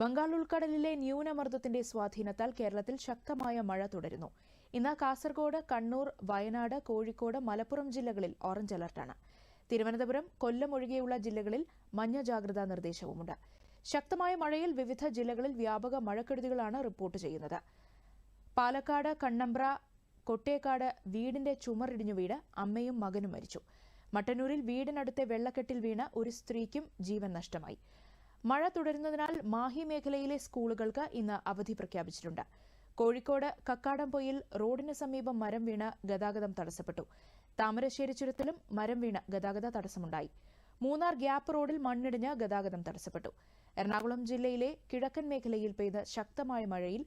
ബംഗാൾ ഉൾക്കടലിലെ ന്യൂനമർദ്ദത്തിന്റെ സ്വാധീനത്താൽ കേരളത്തിൽ ശക്തമായ മഴ തുടരുന്നു. ഇന്ന് കാസർഗോഡ് കണ്ണൂർ വയനാട് കോഴിക്കോട് മലപ്പുറം ജില്ലകളിൽ ഓറഞ്ച് അലർട്ടാണ്. തിരുവനന്തപുരം കൊല്ലം ഒഴികെയുള്ള ജില്ലകളിൽ മഞ്ഞ ജാഗ്രതാ നിർദ്ദേശവുമുണ്ട്. ശക്തമായ മഴയിൽ വിവിധ ജില്ലകളിൽ വ്യാപക മഴക്കെടുതികളാണ് റിപ്പോർട്ട് ചെയ്യുന്നത്. പാലക്കാട് കണ്ണമ്പ്ര കൊട്ടേക്കാട് വീടിന്റെ ചുമറിടിഞ്ഞു വീട് അമ്മയും മകനും മരിച്ചു. മട്ടന്നൂരിൽ വീടിനടുത്തെ വെള്ളക്കെട്ടിൽ വീണ ഒരു സ്ത്രീക്കും ജീവൻ നഷ്ടമായി. മഴ തുടരുന്നതിനാൽ മാഹി മേഖലയിലെ സ്കൂളുകൾക്ക് ഇന്ന് അവധി പ്രഖ്യാപിച്ചിട്ടുണ്ട്. കോഴിക്കോട് കക്കാടംപൊയിൽ റോഡിന് സമീപം മരം വീണ് ഗതാഗതം തടസ്സപ്പെട്ടു. താമരശ്ശേരി ചുരത്തിലും മരം വീണ് ഗതാഗത തടസ്സമുണ്ടായി. മൂന്നാർ ഗ്യാപ്പ് റോഡിൽ മണ്ണിടിഞ്ഞ് ഗതാഗതം തടസ്സപ്പെട്ടു. എറണാകുളം ജില്ലയിലെ കിഴക്കൻ മേഖലയിൽ പെയ്ത ശക്തമായ മഴയിൽ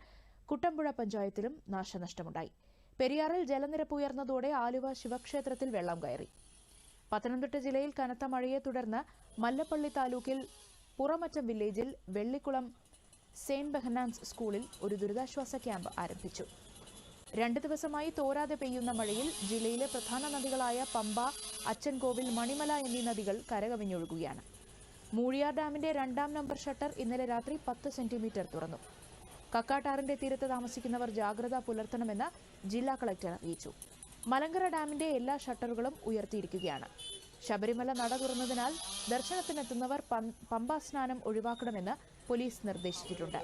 കുട്ടമ്പുഴ പഞ്ചായത്തിലും നാശനഷ്ടമുണ്ടായി. പെരിയാറിൽ ജലനിരപ്പ് ഉയർന്നതോടെ ആലുവ ശിവക്ഷേത്രത്തിൽ വെള്ളം കയറി. പത്തനംതിട്ട ജില്ലയിൽ കനത്ത മഴയെ തുടർന്ന് മല്ലപ്പള്ളി താലൂക്കിൽ പുറമറ്റം വില്ലേജിൽ വെള്ളിക്കുളം സെയിന്റ് ബെഹനാൻസ് സ്കൂളിൽ ഒരു ദുരിതാശ്വാസ ക്യാമ്പ് ആരംഭിച്ചു. രണ്ട് ദിവസമായി തോരാതെ പെയ്യുന്ന മഴയിൽ ജില്ലയിലെ പ്രധാന നദികളായ പമ്പ അച്ചൻകോവിൽ മണിമല എന്നീ നദികൾ കരകവിഞ്ഞൊഴുകുകയാണ്. മൂഴിയാർ ഡാമിന്റെ രണ്ടാം നമ്പർ ഷട്ടർ ഇന്നലെ രാത്രി പത്ത് സെന്റിമീറ്റർ തുറന്നു. കക്കാട്ടാറിന്റെ തീരത്ത് താമസിക്കുന്നവർ ജാഗ്രത പുലർത്തണമെന്ന് ജില്ലാ കളക്ടർ അറിയിച്ചു. മലങ്കര ഡാമിന്റെ എല്ലാ ഷട്ടറുകളും ഉയർത്തിയിരിക്കുകയാണ്. ശബരിമല നട തുറന്നതിനാൽ ദർശനത്തിനെത്തുന്നവർ പമ്പാ സ്നാനം ഒഴിവാക്കണമെന്ന് പോലീസ് നിർദ്ദേശിച്ചിട്ടുണ്ട്.